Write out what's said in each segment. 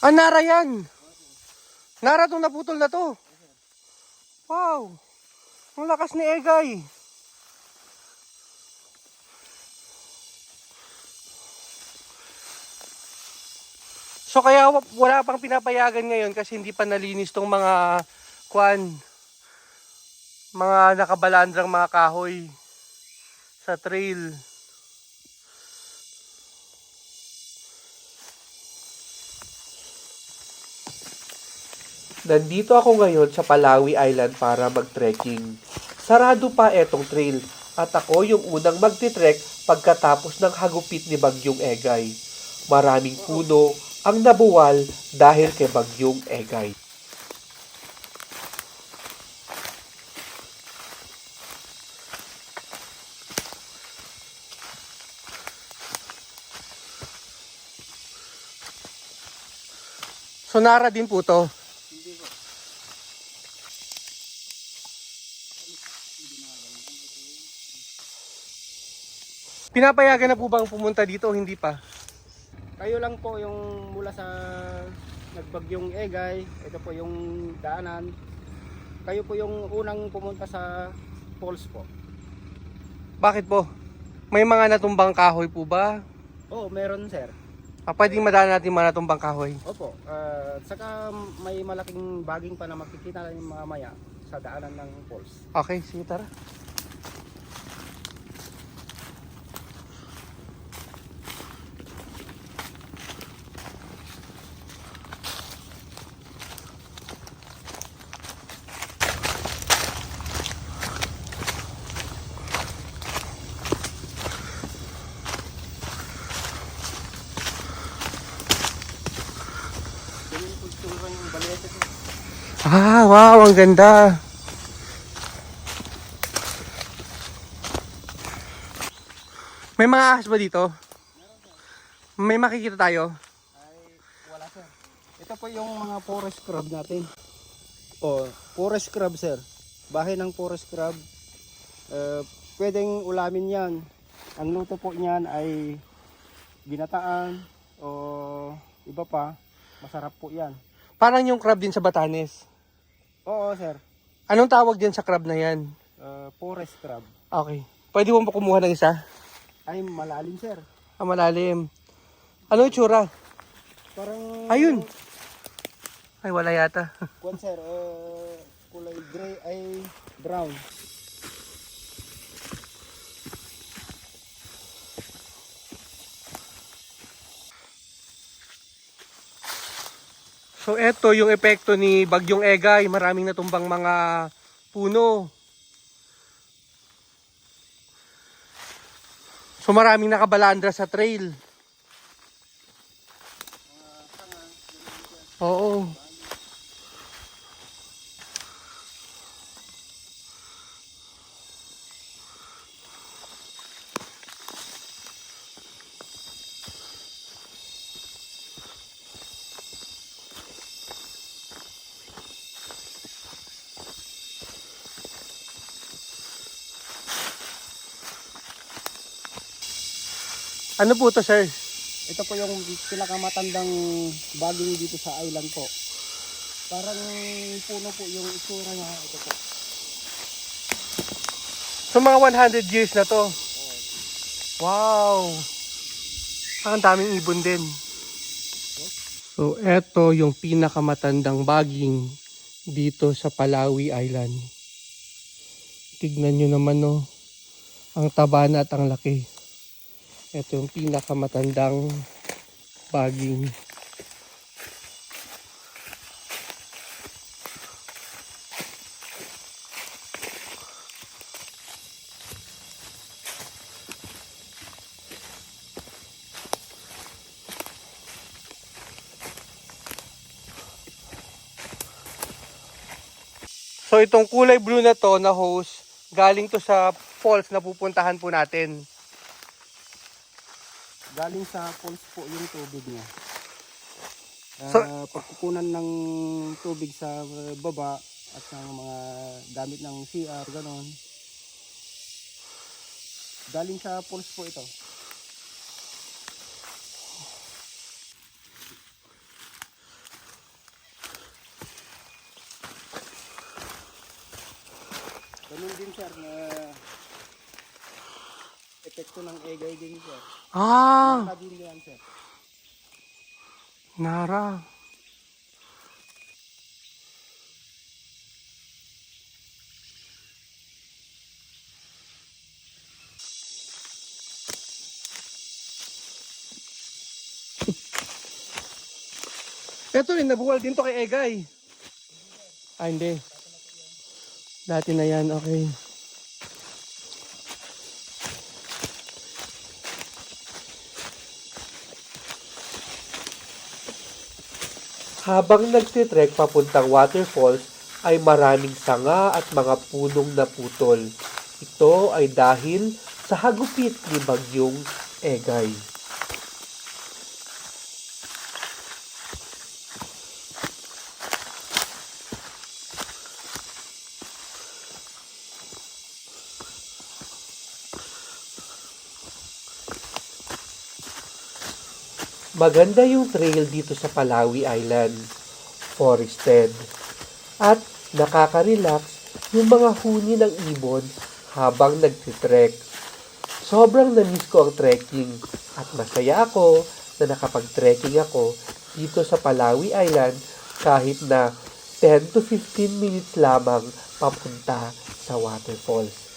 Ah, Nara yan. Nara tong naputol na to. Wow. Ang lakas ni Egay. So kaya wa- wala pang pinapayagan ngayon kasi hindi pa nalinis tong mga kwan mga nakabalandrang mga kahoy sa trail. Nandito ako ngayon sa Palawi Island para mag-trekking. Sarado pa etong trail at ako yung unang magti-trek pagkatapos ng hagupit ni Bagyong Egay. Maraming puno ang nabuwal dahil kay Bagyong Egay. Sonara din po to. Pinapayagan na po bang pumunta dito o hindi pa? Kayo lang po yung mula sa nagbagyong Egay, ito po yung daanan. Kayo po yung unang pumunta sa falls po. Bakit po? May mga natumbang kahoy po ba? Oo, meron sir. Ah, pwedeng madaan natin mga natumbang kahoy. Opo, ah, saka may malaking baging pa na makikita natin mamaya sa daanan ng falls. Okay, sige tara. Ng balete po. Ah, wow, ang ganda. May mga ahas ba dito? May makikita tayo? Ay, wala sir. Ito po yung mga forest crab natin. Oh, forest crab sir. Bahay ng forest crab. Eh, pwedeng ulamin yan. Ang luto po niyan ay ginataan o iba pa. Masarap po yan. Parang yung crab din sa Batanes. Oo sir. Anong tawag din sa crab na yan? Eh, forest crab. Okay. Pwede mo kumuha ng isa? Ay malalim sir. Ah, malalim. Ano yung tsura? Parang... Ayun. Ay, wala yata. Kwan sir, eh, kulay gray ay brown. So eto yung epekto ni Bagyong Egay, maraming natumbang mga puno. So maraming nakabalandra sa trail. Oo. Ano po to, sir? Ito po yung pinakamatandang baging dito sa island po. Parang puno po yung itsura niya. Ito po. So mga 100 years na to. Wow. Ang daming ibon din. So eto yung pinakamatandang baging dito sa Palawi Island. Tignan nyo naman no. Ang taba na at ang laki. Ito yung pinakamatandang baging. So itong kulay blue na to na hose, galing to sa falls na pupuntahan po natin. Galing sa pulse po yung tubig niya. Uh, pagkukunan ng tubig sa eh, baba at ng mga gamit ng CR, ganon. Galing sa pulse po ito. Ganun din sir na epekto ng egay din sir. Ah, Naka din yan sir. nara. Ito rin, nabuwal din to kay Egay. Ah, hindi. Dati na yan, okay. Habang nagtitrek papuntang waterfalls ay maraming sanga at mga punong naputol. Ito ay dahil sa hagupit ni Bagyong Egay. Maganda yung trail dito sa Palawi Island, forested. At nakaka-relax yung mga huni ng ibon habang nagtitrek. Sobrang namiss ko ang trekking at masaya ako na nakapag-trekking ako dito sa Palawi Island kahit na 10 to 15 minutes lamang papunta sa waterfalls.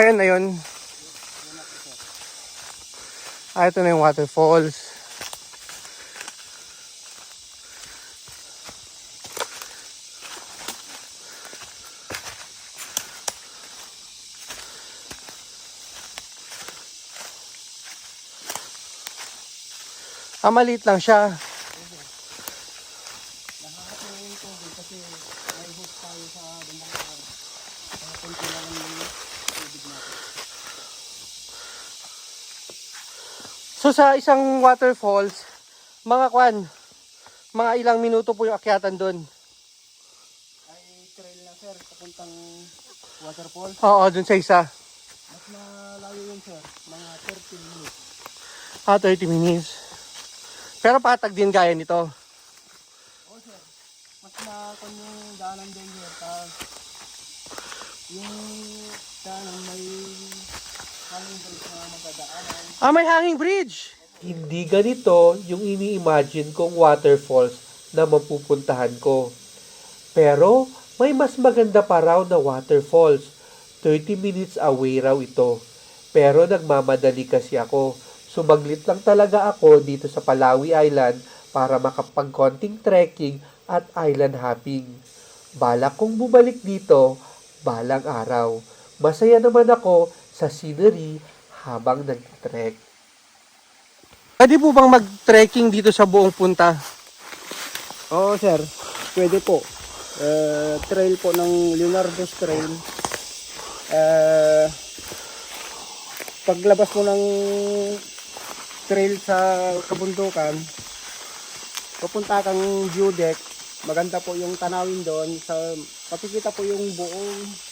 Ayan na yun. Ah, ito na yung waterfalls. Ah, maliit lang siya. So sa isang waterfalls, mga kwan, mga ilang minuto po yung akyatan doon. Ay trail na sir, papuntang waterfall. Oo, doon sa isa. Mas malayo yun sir, mga 30 minutes. Ah, 30 minutes. Pero patag din gaya nito. Oo sir, mas makakon yung daanan din sir. Tapos yung daanan may na magdadaanan. Ah, may hanging bridge. Hindi ganito yung ini-imagine kong waterfalls na mapupuntahan ko. Pero may mas maganda pa raw na waterfalls. 30 minutes away raw ito. Pero nagmamadali kasi ako. Sumaglit lang talaga ako dito sa Palawi Island para makapag-konting trekking at island hopping. Balak kong bumalik dito balang araw. Masaya naman ako sa scenery habang nag-trek. Pwede po bang mag-trekking dito sa buong punta? Oo sir, pwede po. Eh, trail po ng Leonardo's Trail. Eh, paglabas mo ng trail sa kabundukan, pupunta kang view deck. Maganda po yung tanawin doon. Sa, makikita po yung buong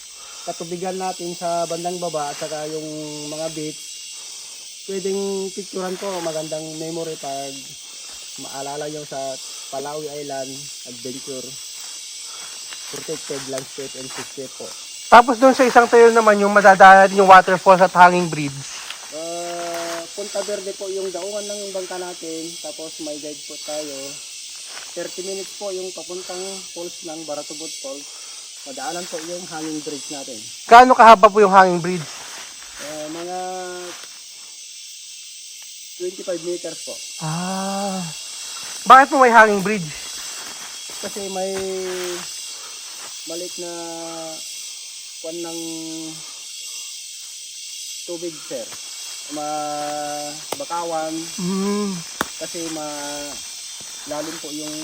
katubigan natin sa bandang baba at saka yung mga beach. Pwedeng picturean po, magandang memory pag maalala nyo sa Palawi Island Adventure Protected Landscape and Landscape po. Tapos doon sa isang trail naman yung madadaanan yung waterfalls at hanging bridge. Uh, Punta Verde po yung daungan ng bangka natin tapos may guide po tayo 30 minutes po yung papuntang falls ng Baratubot Falls madaanan po yung hanging bridge natin Gaano kahaba po yung hanging bridge? uh, mga 25 meters po Ah. Bakit po may hanging bridge? kasi may maliit na kwan ng tubig sir ma bakawan Hmm. kasi ma lalim po yung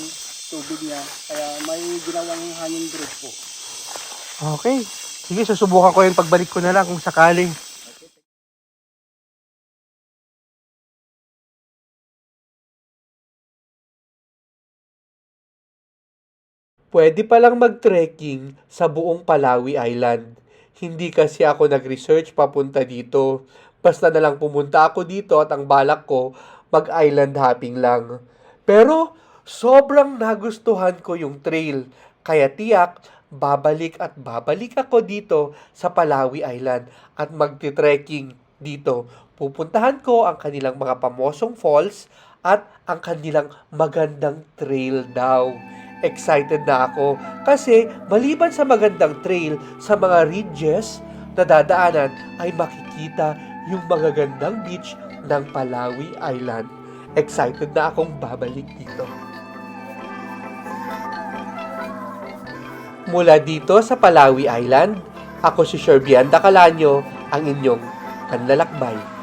tubig niya kaya may ginawang hanging bridge po Okay. Sige, susubukan ko yun pagbalik ko na lang kung sakali. Pwede palang mag-trekking sa buong Palawi Island. Hindi kasi ako nag-research papunta dito. Basta na lang pumunta ako dito at ang balak ko, mag-island hopping lang. Pero, sobrang nagustuhan ko yung trail. Kaya tiyak, babalik at babalik ako dito sa Palawi Island at magti-trekking dito. Pupuntahan ko ang kanilang mga pamosong falls at ang kanilang magandang trail daw. Excited na ako kasi maliban sa magandang trail sa mga ridges na dadaanan ay makikita yung magagandang beach ng Palawi Island. Excited na akong babalik dito. Mula dito sa Palawi Island, ako si Sherbian Dacalanyo, ang inyong panlalakbay.